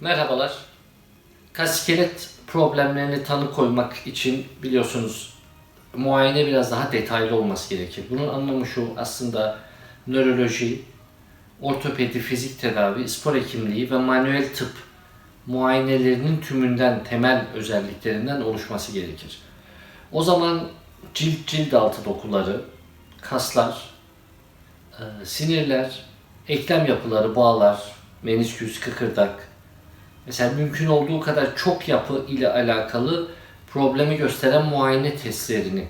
Merhabalar. Kaskelet problemlerini tanı koymak için biliyorsunuz muayene biraz daha detaylı olması gerekir. Bunun anlamı şu aslında nöroloji, ortopedi, fizik tedavi, spor hekimliği ve manuel tıp muayenelerinin tümünden, temel özelliklerinden oluşması gerekir. O zaman cilt cilt altı dokuları, kaslar, e, sinirler, eklem yapıları, bağlar, menisküs, kıkırdak, mesela mümkün olduğu kadar çok yapı ile alakalı problemi gösteren muayene testlerini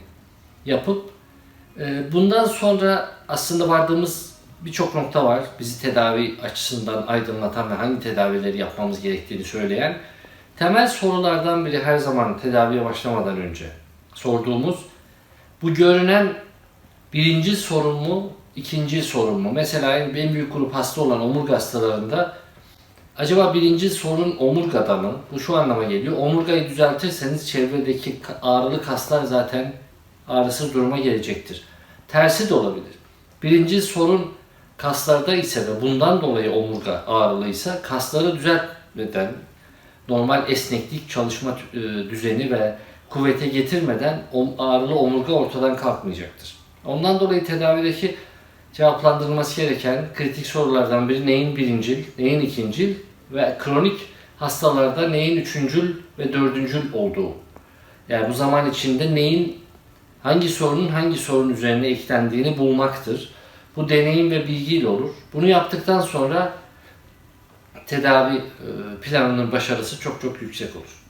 yapıp e, bundan sonra aslında vardığımız birçok nokta var. Bizi tedavi açısından aydınlatan ve hangi tedavileri yapmamız gerektiğini söyleyen temel sorulardan biri her zaman tedaviye başlamadan önce sorduğumuz bu görünen birinci sorun mu, ikinci sorun mu? Mesela en büyük grup hasta olan omurga hastalarında acaba birinci sorun omurgada mı? Bu şu anlama geliyor. Omurgayı düzeltirseniz çevredeki ağrılı kaslar zaten ağrısız duruma gelecektir. Tersi de olabilir. Birinci sorun kaslarda ise ve bundan dolayı omurga ağrılıysa kasları düzeltmeden normal esneklik çalışma e, düzeni ve kuvvete getirmeden ağrılı omurga ortadan kalkmayacaktır. Ondan dolayı tedavideki cevaplandırılması gereken kritik sorulardan biri neyin birincil, neyin ikincil ve kronik hastalarda neyin üçüncül ve dördüncül olduğu. Yani bu zaman içinde neyin hangi sorunun hangi sorun üzerine eklendiğini bulmaktır. Bu deneyim ve bilgiyle olur. Bunu yaptıktan sonra tedavi e, planının başarısı çok çok yüksek olur.